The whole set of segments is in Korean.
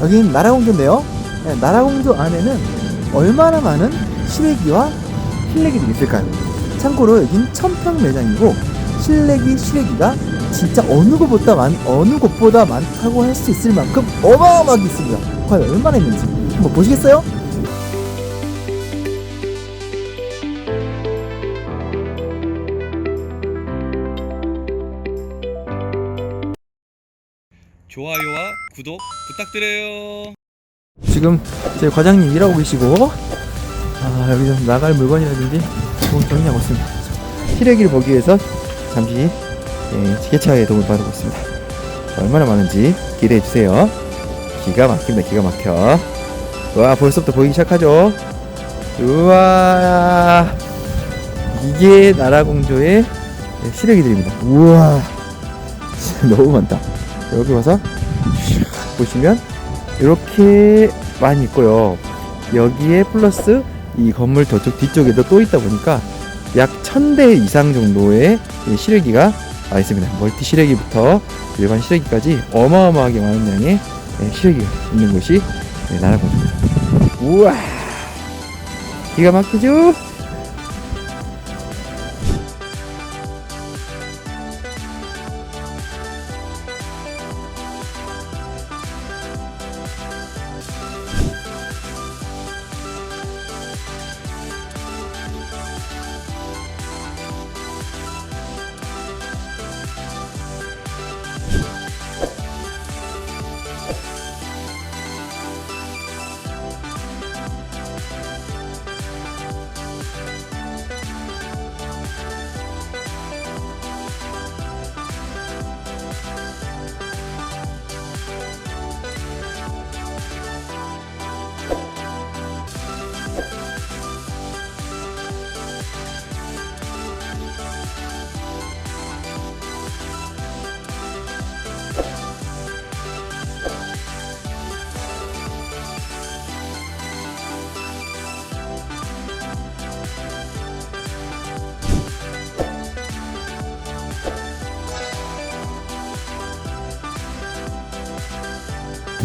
여긴 나라공주인데요. 네, 나라공주 안에는 얼마나 많은 실외기와 실내기들이 있을까요? 참고로 여긴 천평 매장이고 실내기, 실외기가 진짜 어느 곳보다 많, 어느 곳보다 많다고 할 수 있을 만큼 어마어마하게 있습니다. 과연 얼마나 있는지 한번 보시겠어요? 좋아요와 구독 부탁드려요. 지금 제 과장님 일하고 계시고 아 여기 좀 나갈 물건이라든지 뭐 정리하고 있습니다. 실외기를 보기 위해서 잠시 예, 지게차의 도움을 받고 있습니다. 얼마나 많은지 기대해 주세요. 기가 막힙니다. 기가 막혀. 와 벌써부터 보이기 시작하죠. 우와 이게 나라공주의 예, 실외기들입니다. 우와 너무 많다. 여기 와서 슉 보시면 이렇게 많이 있고요. 여기에 플러스 이 건물 저쪽 뒤쪽에도 또 있다 보니까 약 1000대 이상 정도의 와 있습니다. 멀티 실외기부터 일반 실외기까지 어마어마하게 많은 양의 예, 실외기가 있는 곳이 예, 나라공주입니다. 우와! 기가 막히죠?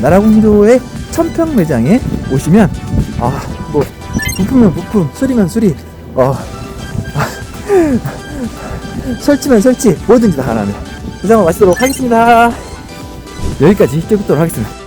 나라공주의 천평 매장에 오시면 아뭐 부품면 부품 수리면 수리 어 아, 설치면 설치 뭐든지 다. 그래서 한번 마치도록 하겠습니다. 여기까지 찍도록 하겠습니다.